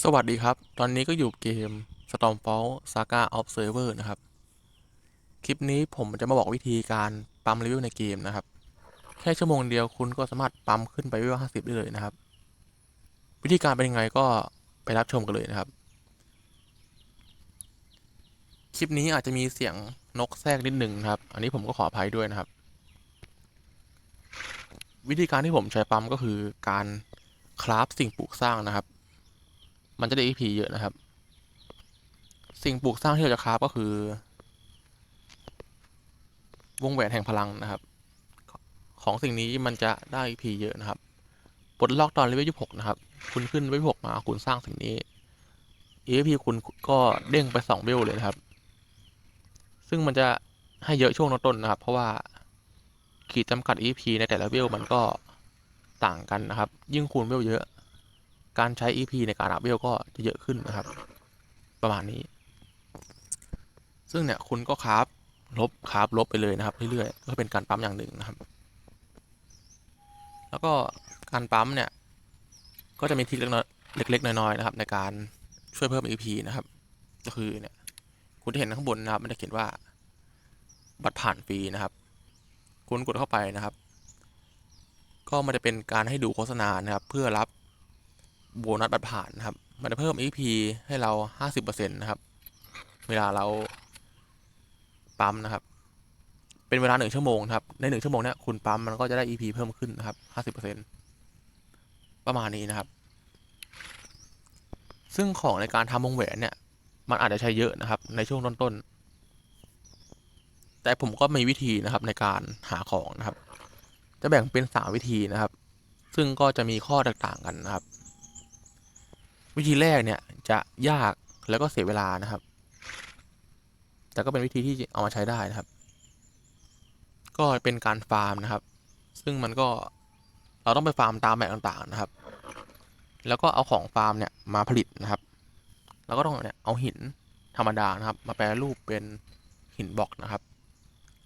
สวัสดีครับ ตอนนี้ก็อยู่เกม Stormfall Saga Observer นะครับ คลิปนี้ผมจะมาบอกวิธีการปั๊มเลเวลในเกมนะครับ แค่ชั่วโมงเดียวคุณก็สามารถปั๊มขึ้นไปเลเวล50 ได้เลยนะครับ วิธีการเป็นยังไงก็ไปรับชมกันเลยนะครับ คลิปนี้อาจจะมีเสียงนกแทรกนิดหนึ่งนะครับ อันนี้ผมก็ขออภัยด้วยนะครับ วิธีการที่ผมใช้ปั๊มก็คือการคราฟสิ่งปลูกสร้างนะครับ มันจะได้ EP เยอะนะครับ สิ่งปลูกสร้างที่เราจะคราฟก็คือ วงแหวนแห่งพลังนะครับ ของสิ่งนี้มันจะได้ EP เยอะนะครับปลดล็อกตอนเลเวล26นะครับ คุณขึ้นเลเวล26มาคุณสร้างสิ่งนี้ EP คุณก็เด้งไป2เวลเลยนะครับ ซึ่งมันจะให้เยอะช่วงต้นนะครับ เพราะว่าขีดจำกัด EP ในแต่ละเวลมันก็ต่างกันนะครับ ยิ่งคูณเวลเยอะ การใช้ EP ในการอัพเวลก็จะเยอะขึ้นนะครับ ประมาณนี้ ซึ่งเนี่ยคุณก็คราฟลบคราฟลบไปเลยนะครับเรื่อยๆก็เป็นการปั๊มอย่างหนึ่งนะครับ แล้วก็การปั๊มเนี่ย ก็จะมีทิคเล็กน้อยเล็กๆน้อยๆนะครับ ในการช่วยเพิ่ม EP นะครับ ก็คือเนี่ยคุณจะเห็นข้างบนนะครับ มันจะเขียนว่า บัตรผ่านฟรีนะครับ คุณกดเข้าไปนะครับ ก็มันจะเป็นการให้ดูโฆษณานะครับ เพื่อรับ โบนัสบัตรผ่านนะครับ มันจะเพิ่ม EP ให้เรา 50%นะครับ เวลาเราปั๊มนะครับ เป็นเวลาหนึ่งชั่วโมงครับ ในหนึ่งชั่วโมงเนี้ยคุณปั๊มมันก็จะได้ EP เพิ่มขึ้นนะครับ 50%ประมาณนี้นะครับ ซึ่งของในการทำวงแหวนเนี่ย มันอาจจะใช้เยอะนะครับ ในช่วงต้นๆ แต่ผมก็มีวิธีนะครับในการหาของนะครับ จะแบ่งเป็นสามวิธีนะครับ ซึ่งก็จะมีข้อแตกต่างกันนะครับ วิธีแรกเนี่ยจะยากแล้วก็เสียเวลานะครับ แต่ก็เป็นวิธีที่เอามาใช้ได้นะครับ ก็เป็นการฟาร์มนะครับ ซึ่งมันก็เราต้องไปฟาร์มตามแบบต่างๆนะครับ แล้วก็เอาของฟาร์มเนี่ยมาผลิตนะครับ แล้วก็ต้องเนี่ยเอาหินธรรมดานะครับ มาแปรรูปเป็นหินบล็อกนะครับ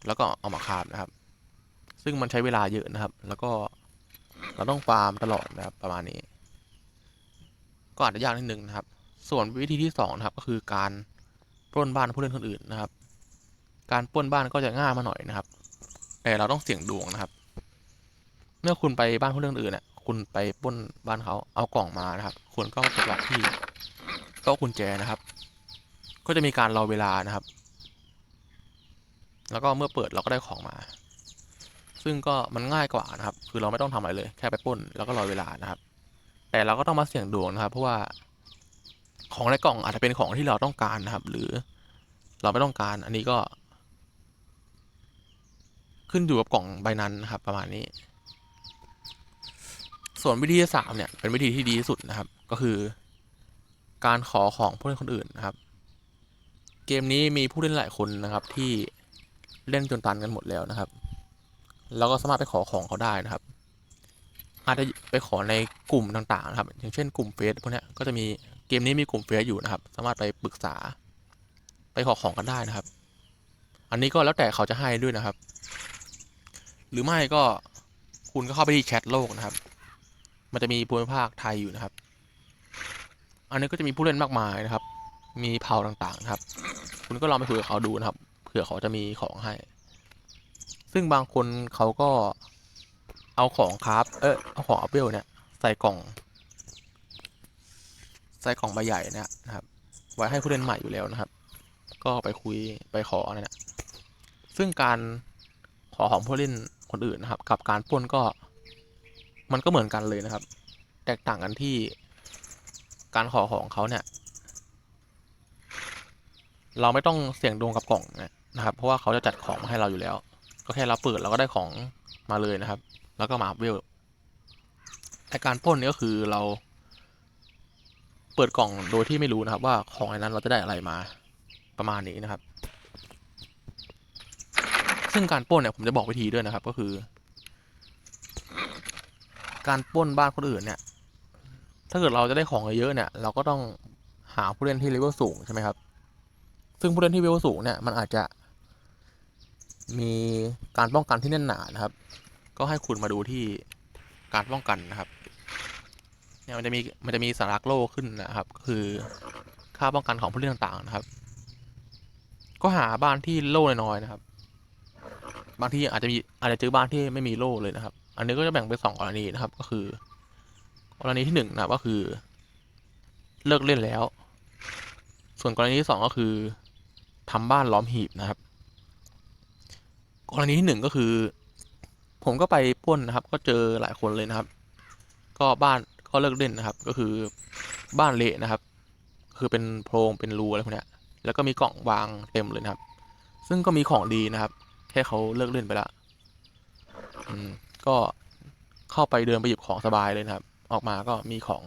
แล้วก็เอามาคาบนะครับ ซึ่งมันใช้เวลาเยอะนะครับ แล้วก็เราต้องฟาร์มตลอดนะครับประมาณนี้ ก็อาจจะยากนิดนึงนะครับ ส่วนวิธีที่สองนะครับก็คือการปล้นบ้านผู้เล่นคนอื่นนะครับ การปล้นบ้านก็จะง่ายมาหน่อยนะครับ แต่เราต้องเสี่ยงดวงนะครับ เมื่อคุณไปบ้านผู้เล่นคนอื่นเนี่ยคุณไปปล้นบ้านเขาเอากล่องมานะครับคุณก็กดล็อกที่โต๊ะกุญแจนะครับ ก็จะมีการรอเวลานะครับ แล้วก็เมื่อเปิดเราก็ได้ของมา ซึ่งก็มันง่ายกว่านะครับ คือเราไม่ต้องทำอะไรเลย แค่ไปปล้นแล้วก็รอเวลานะครับ แต่เราก็ต้องมาเสี่ยงดวงนะครับ เพราะว่าของในกล่องอาจจะเป็นของที่เราต้องการนะครับ หรือเราไม่ต้องการอันนี้ก็ ขึ้นอยู่กับกล่องใบนั้นนะครับ ประมาณนี้ ส่วนวิธีที่สามเนี่ย เป็นวิธีที่ดีที่สุดนะครับ ก็คือ การขอของผู้เล่นคนอื่นนะครับ เกมนี้มีผู้เล่นหลายคนนะครับ ที่เล่นจนตันกันหมดแล้วนะครับแล้วก็สามารถไปขอของเขาได้นะครับ อาจจะไปขอในกลุ่มต่างๆนะครับ อย่างเช่นกลุ่มเฟซพวกนี้ก็จะมีเกมนี้มีกลุ่มเฟซอยู่นะครับ สามารถไปปรึกษา ไปขอของกันได้นะครับ อันนี้ก็แล้วแต่เขาจะให้ด้วยนะครับ หรือไม่ก็คุณก็เข้าไปที่แชทโลกนะครับ มันจะมีภูมิภาคไทยอยู่นะครับ อันนี้ก็จะมีผู้เล่นมากมายนะครับ มีเผ่าต่างๆนะครับ คุณก็ลองไปคุยกับเขาดูนะครับ เผื่อเขาจะมีของให้ ซึ่งบางคนเขาก็ เอาของคราฟเออเอาของอัพเวลเนี่ย ใส่กล่อง ใส่กล่องใบใหญ่เนี่ยนะครับ ไว้ให้ผู้เล่นใหม่อยู่แล้วนะครับ ก็ไปคุยไปขออะเนี่ยซึ่งการขอของผู้เล่นคนอื่นนะครับ กับการป้นก็มันก็เหมือนกันเลยนะครับ แตกต่างกันที่การขอของเขาเนี่ย เราไม่ต้องเสี่ยงดวงกับกล่องนะครับ เพราะว่าเขาจะจัดของมาให้เราอยู่แล้ว ก็แค่เราเปิดเราก็ได้ของมาเลยนะครับ แล้วก็มาอัพเวลแต่การปล้นนี่ก็คือเรา เปิดกล่องโดยที่ไม่รู้นะครับ ว่าของในนั้นเราจะได้อะไรมาประมาณนี้นะครับ ซึ่งการป้นเนี่ยผมจะบอกวิธีด้วยนะครับ ก็คือ การป้นบ้านคนอื่นเนี่ย ถ้าเกิดเราจะได้ของเยอะเนี่ย เราก็ต้องหาผู้เล่นที่เลเวลสูงใช่ไหมครับ ซึ่งผู้เล่นที่เลเวลสูงเนี่ยมันอาจจะมีการป้องกันที่แน่นหนานะครับ ก็ให้คุณมาดูที่การป้องกันนะครับ เนี่ยมันจะมีมันจะมีสัญลักโล่ขึ้นนะครับก็คือค่าป้องกันของผู้เล่นต่างๆนะครับ ก็หาบ้านที่โล่น้อยๆนะครับ บางที่อาจจะมีอาจจะเจอบ้านที่ไม่มีโล่เลยนะครับ อันนี้ก็จะแบ่งเป็นสองกรณีนะครับ ก็คือกรณีที่หนึ่งนะก็คือ เลิกเล่นแล้ว ส่วนกรณีที่สองก็คือทำบ้านล้อมหีบนะครับ กรณีที่หนึ่งก็คือ ผมก็ไปปล้นนะครับ ก็เจอหลายคนเลยนะครับ ก็บ้านก็เลิกเล่นนะครับ ก็คือบ้านเละนะครับ คือเป็นโพรงเป็นรูอะไรพวกนี้แล้วก็มีกล่องวางเต็มเลยนะครับ ซึ่งก็มีของดีนะครับแค่เขาเลิกเล่นไปละอืมก็เข้าไปเดินไปหยิบของสบายเลยนะครับ ออกมาก็มีของ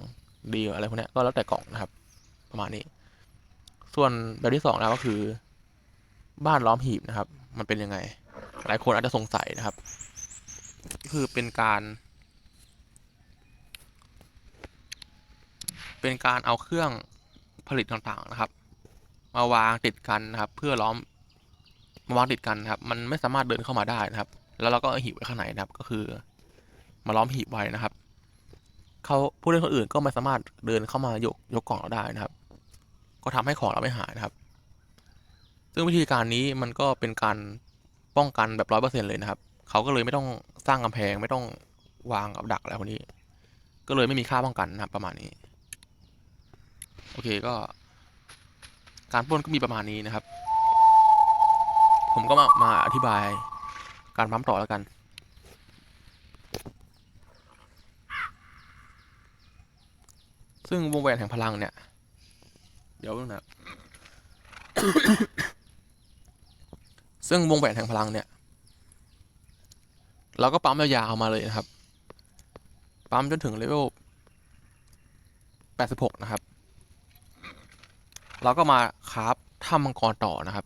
ดีอะไรพวกนี้ก็แล้วแต่กล่องนะครับ ประมาณนี้ ส่วนแบบที่สองแล้วก็คือ บ้านล้อมหีบนะครับ มันเป็นยังไง หลายคนอาจจะสงสัยนะครับ คือเป็นการ เป็นการเอาเครื่องผลิตต่างๆนะครับ มาวางติดกันนะครับ เพื่อล้อมมาวางติดกันนะครับ มันไม่สามารถเดินเข้ามาได้นะครับ แล้วเราก็หีบไว้ข้างในนะครับ ก็คือ มาล้อมหีบไว้นะครับเขาผู้เล่นคนอื่นก็ไม่สามารถเดินเข้ามายกยกกล่องเราได้นะครับ ก็ทำให้ของเราไม่หายนะครับ ซึ่งวิธีการนี้มันก็เป็นการป้องกันแบบร้อยเปอร์เซ็นต์เลยนะครับ เขาก็เลยไม่ต้องสร้างกำแพงไม่ต้องวางกับดักอะไรพวกนี้ ก็เลยไม่มีค่าป้องกันนะครับประมาณนี้ โอเคก็ การปล้นก็มีประมาณนี้นะครับ ผมก็มามาอธิบายการปั๊มต่อแล้วกันซึ่งวงแหวนแห่งพลังเนี่ย เดี๋ยวนะซึ่งวงแหวนแห่งพลังเนี่ย เราก็ปั๊มยาวๆมาเลยนะครับ ปั๊มจนถึงเลเวล86 นะครับ เราก็มาคราฟถ้ำมังกรต่อนะครับ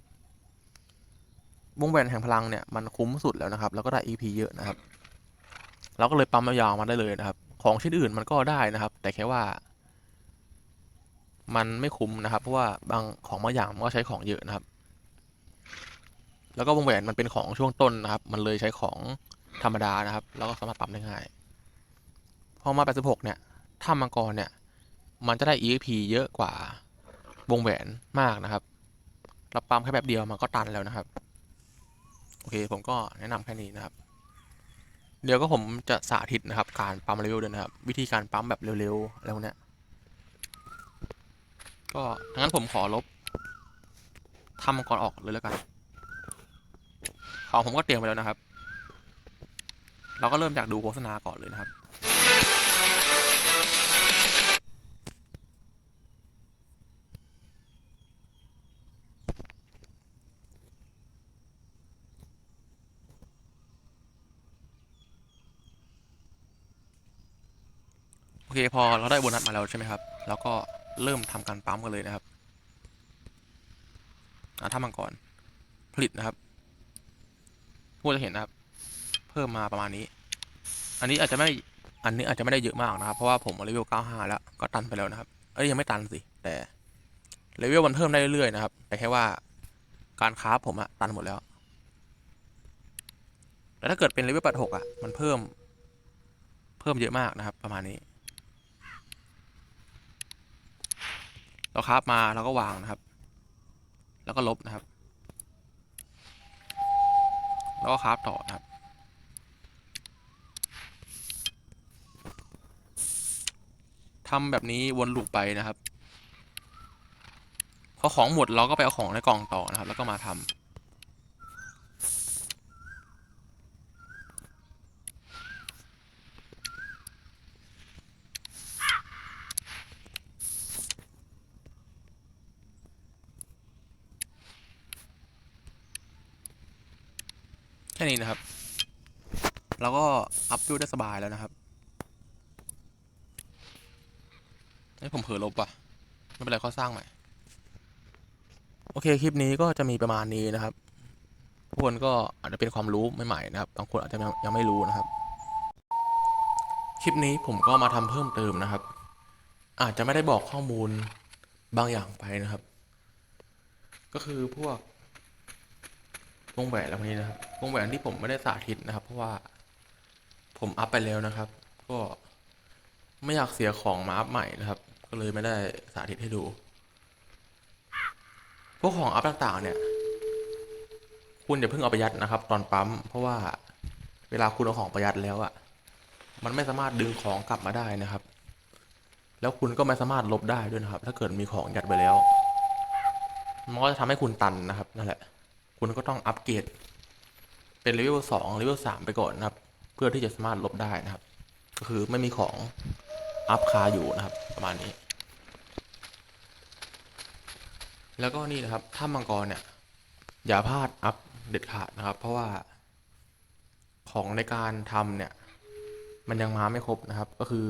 วงแหวนแห่งพลังเนี่ยมันคุ้มสุดแล้วนะครับ แล้วก็ได้ EP เยอะนะครับ เราก็เลยปั๊มยาวๆมาได้เลยนะครับ ของชิ้นอื่นมันก็ได้นะครับ แต่แค่ว่า มันไม่คุ้มนะครับ เพราะว่าบางของบางอย่างมันก็ใช้ของเยอะนะครับ แล้วก็วงแหวนมันเป็นของช่วงต้นนะครับ มันเลยใช้ของ ธรรมดานะครับ แล้วก็สามารถปั๊มได้ง่าย พอมา 86 เนี่ยถ้ำมังกรเนี่ย มันจะได้ EXP เยอะกว่าวงแหวนมากนะครับเราปั๊มแค่แบบเดียวมันก็ตันแล้วนะครับ โอเคผมก็แนะนำแค่นี้นะครับ เดี๋ยวก็ผมจะสาธิตนะครับ การปั๊มเลเวด้วยนะครับ วิธีการปั๊มแบบเร็วๆอะไรพวเนี้ยก็ทั้งนั้นผมขอลบทำมังกรออกเลยแล้วกันของผมก็เตรียมไปแล้วนะครับ เราก็เริ่มจากดูโฆษณาก่อนเลยนะครับ โอเคพอเราได้โบนัสมาแล้วใช่ไหมครับ แล้วก็เริ่มทำการปั๊มกันเลยนะครับอ่าถ้ามังกรผลิตนะครับพวกจะเห็นนะครับ เพิ่มมาประมาณนี้ อันนี้อาจจะไม่ อันนี้อาจจะไม่ได้เยอะมากนะครับ เพราะว่าผมเลเวล 95 แล้ว ก็ตันไปแล้วนะครับ เอ้ยยังไม่ตันสิ แต่เลเวลมันเพิ่มได้เรื่อยๆนะครับ แต่แค่ว่าการคราฟผมอะตันหมดแล้ว แล้วถ้าเกิดเป็นเลเวล 86 อะมันเพิ่ม เพิ่มเยอะมากนะครับ ประมาณนี้ เราคราฟมาเราก็วางนะครับ แล้วก็ลบนะครับ แล้วก็คราฟต่อนะครับ ทำแบบนี้วนลูปไปนะครับพอของหมดเราก็ไปเอาของในกล่องต่อนะครับ แล้วก็มาทำแค่นี้นะครับเราก็อัพดูได้สบายแล้วนะครับ เฮ้ผมเผลอลบว่ะ ไม่เป็นไรเขาสร้างใหม่ โอเค คลิปนี้ก็จะมีประมาณนี้นะครับ ทุกคนก็อาจจะเป็นความรู้ใหม่ๆนะครับ บางคนอาจจะยังไม่รู้นะครับ คลิปนี้ผมก็มาทำเพิ่มเติมนะครับ อาจจะไม่ได้บอกข้อมูลบางอย่างไปนะครับ ก็คือพวกวงแหวนอะไรพวกนี้นะครับวงแหวนที่ผมไม่ได้สาธิตนะครับ เพราะว่าผมอัพไปแล้วนะครับ ก็ไม่อยากเสียของมาอัพใหม่นะครับ ก็เลยไม่ได้สาธิตให้ดู พวกของอัพต่างๆเนี่ย คุณอย่าเพิ่งเอาไปยัดนะครับ ตอนปั๊ม เพราะว่าเวลาคุณเอาของไปยัดแล้วอะมันไม่สามารถดึงของกลับมาได้นะครับ แล้วคุณก็ไม่สามารถลบได้ด้วยนะครับ ถ้าเกิดมีของยัดไปแล้วมันก็จะทำให้คุณตันนะครับนั่นแหละ คุณก็ต้องอัปเกรดเป็นเลเวลสองเลเวลสามไปก่อนนะครับ เพื่อที่จะสามารถลบได้นะครับ ก็คือไม่มีของอัพคาอยู่นะครับ ประมาณนี้ แล้วก็นี่นะครับถ้ำมังกรเนี่ย อย่าพลาดอัพเด็ดขาดนะครับ เพราะว่าของในการทำเนี่ย มันยังมาไม่ครบนะครับ ก็คือ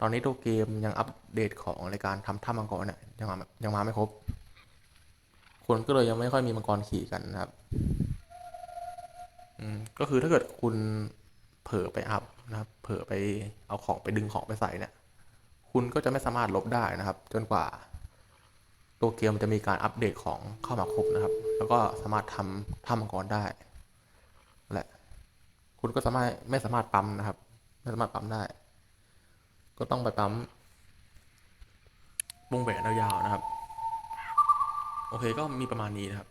ตอนนี้ตัวเกมยังอัปเดตของในการทำถ้ำมังกรเนี่ยยังมายังมาไม่ครบ คนก็เลยยังไม่ค่อยมีมังกรขี่กันนะครับอืมก็คือถ้าเกิดคุณเผลอไปอัพนะครับ เผลอไปเอาของไปดึงของไปใส่เนี่ย คุณก็จะไม่สามารถลบได้นะครับ จนกว่า ตัวเกมมันจะมีการอัปเดตของเข้ามาครบนะครับ แล้วก็สามารถทำถ้ำมังกรได้แหละ คุณก็สามารถไม่สามารถปั๊มนะครับ ไม่สามารถปั๊มได้ ก็ต้องไปปั๊มวงแหวนยาวๆนะครับ โอเคก็มีประมาณนี้นะครับ